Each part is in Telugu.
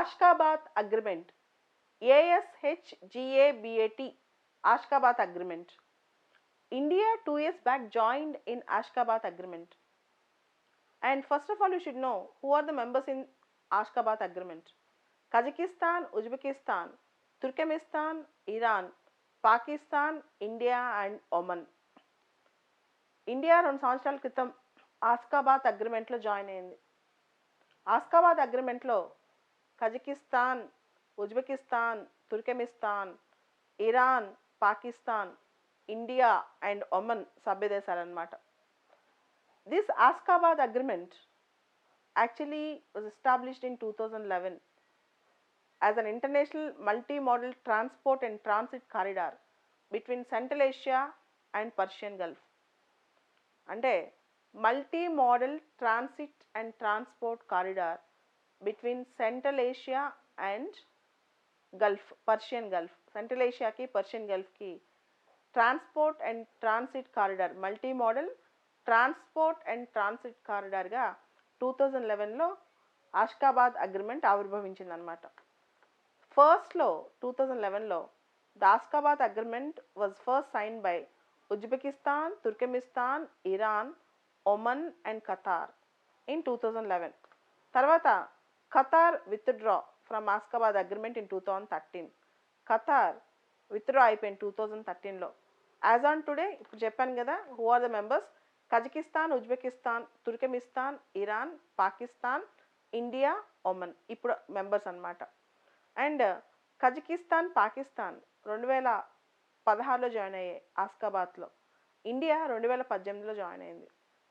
ఆష్కాబాద్ agreement. ఏఎస్హెచ్జిఏబిఏటి ఆష్కాబాద్ agreement. India two years back joined in ఆష్కాబాద్ agreement. And first of all you should know who are the members in ఆష్కాబాద్ agreement. Kazakhstan Uzbekistan Turkmenistan Iran Pakistan India and Oman. India రెండు సంవత్సరాల క్రితం ఆస్కాబాద్ అగ్రిమెంట్లో జాయిన్ అయింది. Ashgabat అగ్రిమెంట్లో Kazakhstan Uzbekistan Turkmenistan Iran Pakistan India and Oman సభ్యదేశాలన్నమాట. This Ashgabat agreement actually was established in two thousand eleven as an international multi modal transport and transit corridor between Central Asia and Persian Gulf అంటే multimodal transit and transport corridor between Central Asia and gulf Persian Gulf Central ఏషియాకి Persian గల్ఫ్కి transport and transit corridor multimodal transport and transit కారిడార్గా two thousand లెవెన్లో ఆష్కాబాద్ అగ్రిమెంట్ ఆవిర్భవించిందనమాట ఫస్ట్లో two thousand లెవెన్లో the Ashgabat agreement was first sign by Uzbekistan Turkmenistan Iran Oman and Qatar in two thousand eleven తర్వాత Qatar withdraw from Ashgabat agreement in two thousand thirteen. Qatar withdraw అయిపోయింది టూ థౌజండ్ థర్టీన్లో. యాజ్ ఆన్ టుడే ఇప్పుడు చెప్పాను కదా who are the members? Kazakhstan Uzbekistan Turkmenistan Iran Pakistan India Oman. ఇప్పుడు మెంబర్స్ అన్నమాట. అండ్ కజకిస్తాన్ పాకిస్తాన్ రెండు వేల పదహారులో జాయిన్ అయ్యాయి ఆస్కాబాద్లో. ఇండియా రెండు వేల పద్దెనిమిదిలో జాయిన్ అయింది.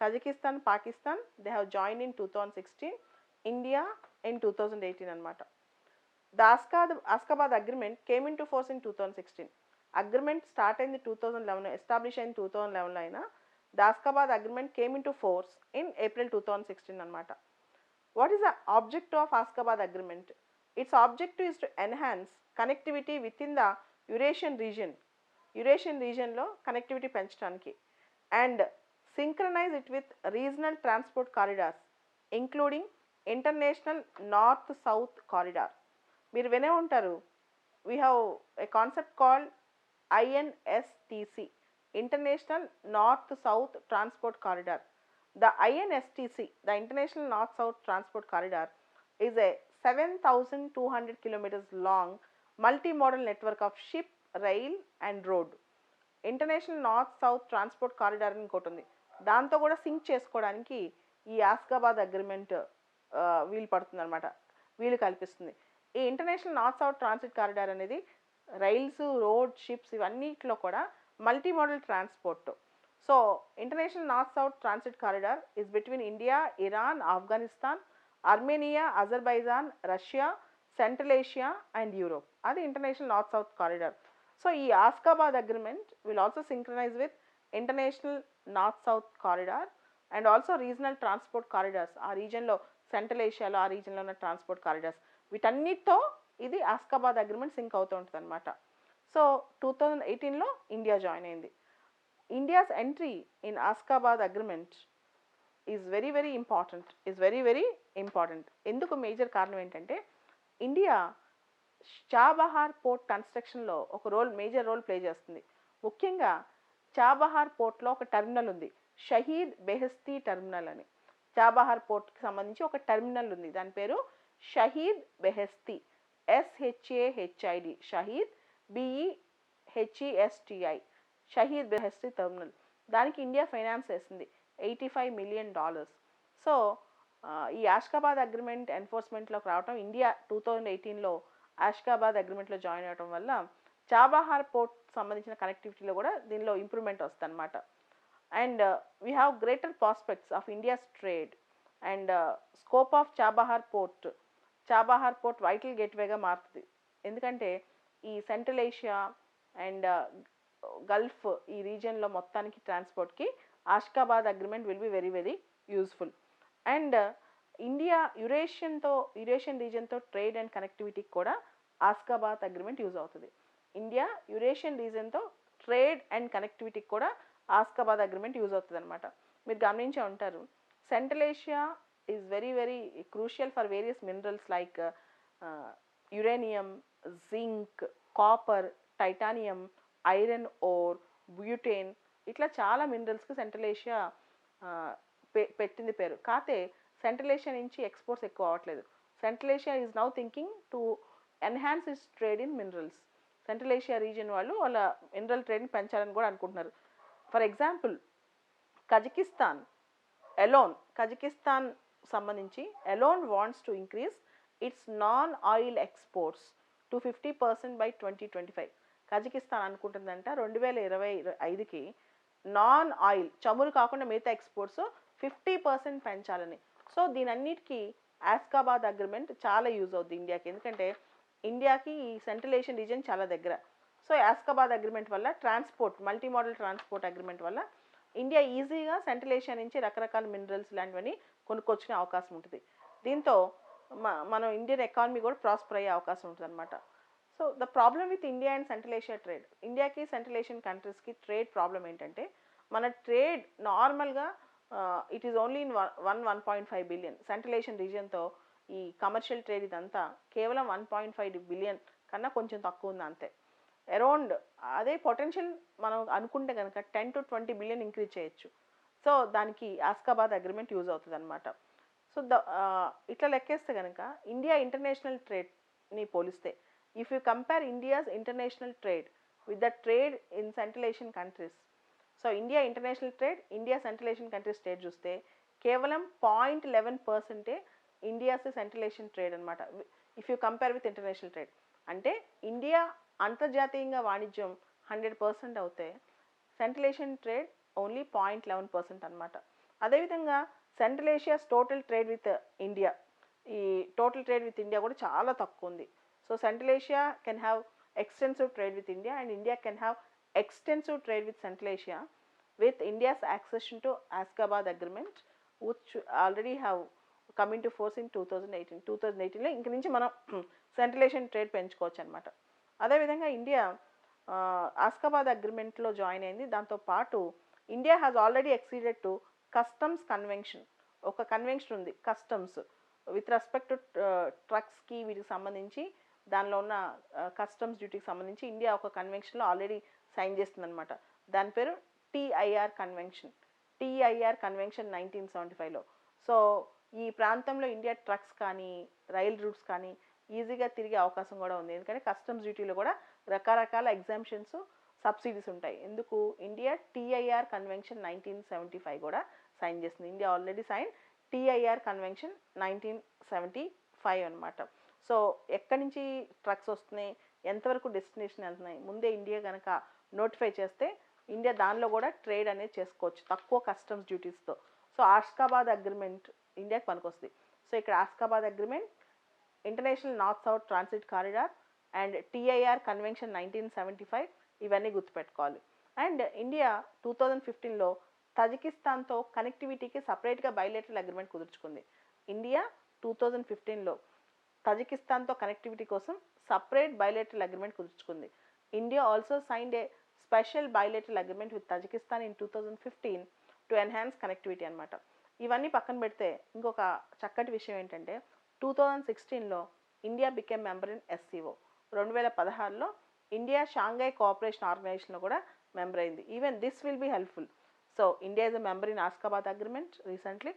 Kazakhstan Pakistan they have join in two thousand sixteen. India in two thousand eighteen అనమాట the Ashgad Ashgabat agreement came into force in two thousand sixteen. Agreement start అయింది టూ థౌజండ్ లెవెన్ ఎస్టాబ్లిష్ అయింది టూ థౌజండ్ లెవెన్లో అయినా the agreement came into force in April two thousand sixteen అనమాట what is the object of Ashgabat agreement? Its objective is to enhance connectivity within the Eurasian region Eurasian రీజన్లో connectivity పెంచడానికి. And synchronize it with regional transport corridors including international north south corridor. మీరు వినే ఉంటారు. We have a concept called INSTC international north south transport corridor the INSTC the international north south transport corridor is a 7,200 kilometers long multimodal network of ship, rail and road. International north south transport corridor అని ఇంకోటి ఉంది దాంతో కూడా సింక్ చేసుకోవడానికి ఈ ఆస్కాబాద్ అగ్రిమెంట్ వీలు పడుతుంది అనమాట వీలు కల్పిస్తుంది. ఈ international north south transit corridor అనేది రైల్స్ రోడ్ షిప్స్ ఇవన్నిట్లో కూడా multimodal transport. So international north south transit corridor is between India Iran Afghanistan Armenia Azerbaijan Russia Central Asia and Europe అది international north south corridor. So ఈ Ashgabat agreement will also synchronize with international north south corridor and also regional transport corridors ఆ రీజన్లో సెంట్రల్ ఏషియాలో ఆ రీజన్లో ఉన్న ట్రాన్స్పోర్ట్ కారిడార్స్. వీటన్నిటితో ఇది ఆస్కాబాద్ అగ్రిమెంట్ సింక్ అవుతూ ఉంటుంది అనమాట సో టూ థౌజండ్ ఎయిటీన్లో ఇండియా జాయిన్ అయింది. India's entry in Ashgabat agreement is very very important is very very important. ఎందుకు మేజర్ కారణం ఏంటంటే ఇండియా చాబహార్ పోర్ట్ కన్స్ట్రక్షన్లో ఒక రోల్ మేజర్ రోల్ ప్లే చేస్తుంది. ముఖ్యంగా చాబహార్ పోర్ట్లో ఒక టెర్మినల్ ఉంది షహీద్ బెహస్తీ టెర్మినల్ అని. చాబహార్ పోర్ట్కి సంబంధించి ఒక టెర్మినల్ ఉంది. దాని పేరు Shahid Beheshti. S H A H I D Shahid B E H E S T I Shahid Beheshti terminal. దానికి ఇండియా ఫైనాన్స్ వేసింది eighty five million dollars. So ఈ ఆష్కాబాద్ అగ్రిమెంట్ ఎన్ఫోర్స్మెంట్లోకి రావడం ఇండియా టూ థౌజండ్ ఎయిటీన్లో ఆష్కాబాద్ అగ్రిమెంట్లో జాయిన్ అవ్వడం వల్ల చాబహార్ పోర్ట్ సంబంధించిన కనెక్టివిటీలో కూడా దీనిలో ఇంప్రూవ్మెంట్ వస్తుంది అనమాట and we have greater prospects of India's trade and scope of Chabahar port Chabahar port vital గేట్వేగా మారుతుంది. ఎందుకంటే ఈ సెంట్రల్ ఏషియా అండ్ గల్ఫ్ ఈ రీజియన్లో మొత్తానికి ట్రాన్స్పోర్ట్కి Ashgabat agreement will be very very useful and India యురేషియన్తో Eurasian రీజియన్తో ట్రేడ్ అండ్ కనెక్టివిటీకి కూడా ఆస్కాబాద్ అగ్రిమెంట్ యూజ్ అవుతుంది. ఇండియా యురేషియన్ రీజియన్తో ట్రేడ్ అండ్ కనెక్టివిటీకి కూడా ఆస్కాబాద్ అగ్రిమెంట్ యూజ్ అవుతుంది అనమాట మీరు గమనించే ఉంటారు. Central Asia is very very crucial for various minerals like uranium zinc copper titanium iron ore butane ఇట్లా చాలా మినరల్స్కి సెంట్రల్ ఏషియా పె- పెట్టింది పేరు. కాతే సెంట్రల్ ఏషియా నుంచి ఎక్స్పోర్ట్స్ ఎక్కువ అవ్వట్లేదు. Central Asia is now thinking to enhance is trade in minerals Central Asia region వాళ్ళు వాళ్ళ మినరల్ ట్రేడ్ని పెంచాలని కూడా అనుకుంటున్నారు. For example Kazakhstan alone Kazakhstan సంబంధించి alone wants to increase its non oil exports to fifty percent by twenty twenty five. Kazakhstan అనుకుంటుందంట రెండు వేల ఇరవై ఐదుకి నాన్ ఆయిల్ చమురు కాకుండా మిగతా ఎక్స్పోర్ట్స్ ఫిఫ్టీ పర్సెంట్ పెంచాలని. సో దీనన్నిటికీ ఆస్కాబాద్ అగ్రిమెంట్ చాలా యూజ్ అవుద్ది ఇండియాకి. ఎందుకంటే ఇండియాకి ఈ సెంట్రల్ ఏషియన్ రీజియన్ చాలా దగ్గర. సో యాస్కాబాద్ అగ్రిమెంట్ వల్ల transport multi modal transport agreement వల్ల ఇండియా ఈజీగా సెంట్రల్ ఏషియా నుంచి రకరకాల మినరల్స్ లాంటివన్నీ కొనుక్కొచ్చుకునే అవకాశం ఉంటుంది. దీంతో మనం ఇండియన్ ఎకానమీ కూడా ప్రాస్పర్ అయ్యే అవకాశం ఉంటుంది అనమాట so the problem with India and Central Asia trade. ఇండియాకి సెంట్రల్ ఏషియన్ కంట్రీస్కి ట్రేడ్ ప్రాబ్లం ఏంటంటే మన ట్రేడ్ నార్మల్గా it is only in one one point five billion. Central Asian రీజియన్తో ఈ కమర్షియల్ ట్రేడ్ ఇదంతా కేవలం వన్ పాయింట్ ఫైవ్ బిలియన్ కన్నా కొంచెం తక్కువ ఉంది అంతే అరౌండ్ అదే పొటెన్షియల్ మనం అనుకుంటే కనుక ten to twenty billion increase చేయొచ్చు. సో దానికి ఆస్కాబాద్ అగ్రిమెంట్ యూజ్ అవుతుంది అనమాట సో ద ఇట్లా లెక్కేస్తే కనుక ఇండియా ఇంటర్నేషనల్ ట్రేడ్ని పోలిస్తే if you compare India's international trade with the trade in Central Asian countries so India international trade India Central Asian countries trade చూస్తే కేవలం పాయింట్ లెవెన్ పర్సెంటే ఇండియాస్ సెంట్రల్ ఏషియన్ ట్రేడ్ అనమాట if you compare with international trade అంటే ఇండియా అంతర్జాతీయంగా వాణిజ్యం హండ్రెడ్ పర్సెంట్ అవుతే Central Asian trade only point eleven percent అనమాట అదేవిధంగా Central Asia's total trade with India. ఈ టోటల్ ట్రేడ్ విత్ ఇండియా కూడా చాలా తక్కువ ఉంది. So Central Asia can have extensive trade with India and India can have extensive trade with Central Asia with India's accession to with India's accession to Ashgabat Agreement which already have come into force in 2018. 2018లో ఇంక నుంచి మనం సెంట్రల్ ఏషియన్ ట్రేడ్ పెంచుకోవచ్చు అనమాట అదేవిధంగా ఇండియా ఆస్కాబాద్ అగ్రిమెంట్లో జాయిన్ అయింది. దాంతో పాటు India has already exceeded to customs convention ఒక కన్వెన్షన్ ఉంది కస్టమ్స్ విత్ రెస్పెక్ట్ టు ట్రక్స్కి వీటికి సంబంధించి దానిలో ఉన్న కస్టమ్స్ డ్యూటీకి సంబంధించి ఇండియా ఒక కన్వెన్షన్లో ఆల్రెడీ సైన్ చేస్తుందన్నమాట. దాని పేరు TIR convention TIR convention nineteen seventy ఫైవ్లో సో ఈ ప్రాంతంలో ఇండియా ట్రక్స్ కానీ రైల్ రూట్స్ కానీ ఈజీగా తిరిగే అవకాశం కూడా ఉంది. ఎందుకంటే కస్టమ్స్ డ్యూటీలో కూడా రకరకాల ఎగ్జామ్షన్స్ సబ్సిడీస్ ఉంటాయి. ఎందుకు? India TIR convention nineteen seventy five కూడా సైన్ చేస్తుంది India already sign TIR convention nineteen seventy five అనమాట సో ఎక్కడి నుంచి ట్రక్స్ వస్తున్నాయి? ఎంతవరకు డెస్టినేషన్ వెళ్తున్నాయి? ముందే ఇండియా కనుక నోటిఫై చేస్తే ఇండియా దానిలో కూడా ట్రేడ్ అనేది చేసుకోవచ్చు. తక్కువ కస్టమ్స్ డ్యూటీస్తో. సో ఆస్కాబాద్ అగ్రిమెంట్ ఇండియాకి పనికొస్తుంది. సో ఇక్కడ Ashgabat agreement international north south transit corridor and TIR convention nineteen seventy five ఇవన్నీ గుర్తుపెట్టుకోవాలి. అండ్ ఇండియా టూ థౌజండ్ ఫిఫ్టీన్లో తజికిస్తాన్తో కనెక్టివిటీకి సపరేట్గా బయలేటరల్ అగ్రిమెంట్ కుదుర్చుకుంది. ఇండియా టూ థౌజండ్ ఫిఫ్టీన్లో తజికిస్తాన్తో కనెక్టివిటీ కోసం separate bilateral agreement కుదుర్చుకుంది. India also signed a special bilateral agreement with Tajikistan in two thousand fifteen to enhance connectivity అనమాట ఇవన్నీ పక్కన పెడితే ఇంకొక చక్కటి విషయం ఏంటంటే టూ థౌజండ్ సిక్స్టీన్లో India became member in SCO రెండు వేల పదహారులో ఇండియా షాంఘై కోఆపరేషన్ ఆర్గనైజేషన్లో కూడా మెంబర్ అయింది. Even this will be helpful so India is a member in Ashgabat agreement recently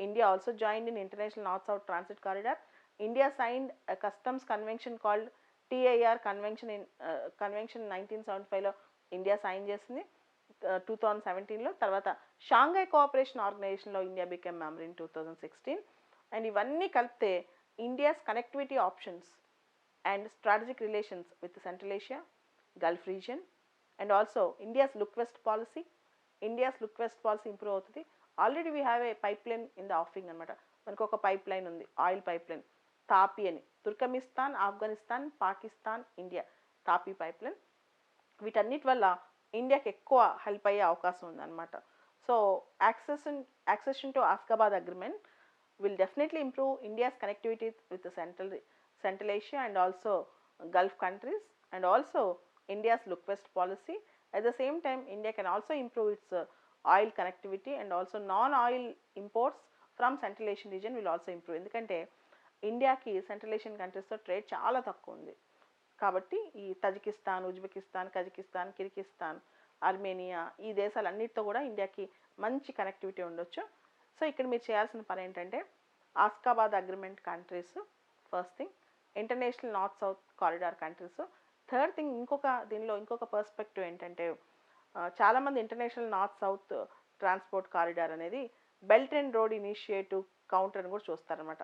India also join in international north south transit corridor India signed customs convention called TIR convention in convention nineteen seventy ఫైవ్లో ఇండియా సైన్ చేసింది. టూ థౌజండ్ సెవెంటీన్లో తర్వాత షాంఘై కోఆపరేషన్ ఆర్గనైజేషన్లో India became member in two thousand sixteen and ఇవన్నీ కలిపితే India's connectivity options and strategic relations with central Asia gulf region and also India's look west policy India's look west policy improve అవుతుంది. Already we have a pipeline in the offing అనమాట మనకు ఒక పైప్ లైన్ ఉంది ఆయిల్ పైప్ లైన్ తాపి అని. Turkmenistan Afghanistan Pakistan India TAPI pipeline వీటన్నిటి వల్ల ఇండియాకి ఎక్కువ హెల్ప్ అయ్యే అవకాశం ఉందన్నమాట. So access accession to Ashgabat agreement will definitely improve India's connectivity with the central Central Asia and also Gulf countries and also India's look west policy. At the same time, India can also improve its uh, oil connectivity and also non-oil imports from Central Asian region will also improve. ఎందుకంటే ఇండియాకి సెంట్రల్ ఏషియన్ కంట్రీస్తో ట్రేడ్ చాలా తక్కువ ఉంది కాబట్టి ఈ Tajikistan Uzbekistan Kazakhstan Kyrgyzstan Armenia ఈ దేశాలన్నిటితో కూడా ఇండియాకి మంచి కనెక్టివిటీ ఉండొచ్చు సో ఇక్కడ మీరు చేయాల్సిన పని ఏంటంటే Ashgabat agreement countries first thing international north south corridor countries. Third thing ఇంకొక దీనిలో ఇంకొక పర్స్పెక్టివ్ ఏంటంటే చాలామంది international north south transport corridor అనేది belt and road initiative counter అని కూడా చూస్తారనమాట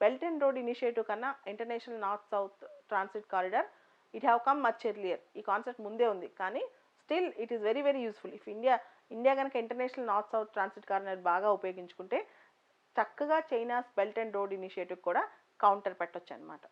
బెల్ట్ అండ్ రోడ్ ఇనిషియేటివ్ కన్నా international north south transit corridor it have come much earlier. ఈ కాన్సెప్ట్ ముందే ఉంది. కానీ still it is very very useful. If India India కనుక international north south transit corner బాగా ఉపయోగించుకుంటే చక్కగా China's belt and road initiative కూడా కౌంటర్ పెట్టొచ్చు అనమాట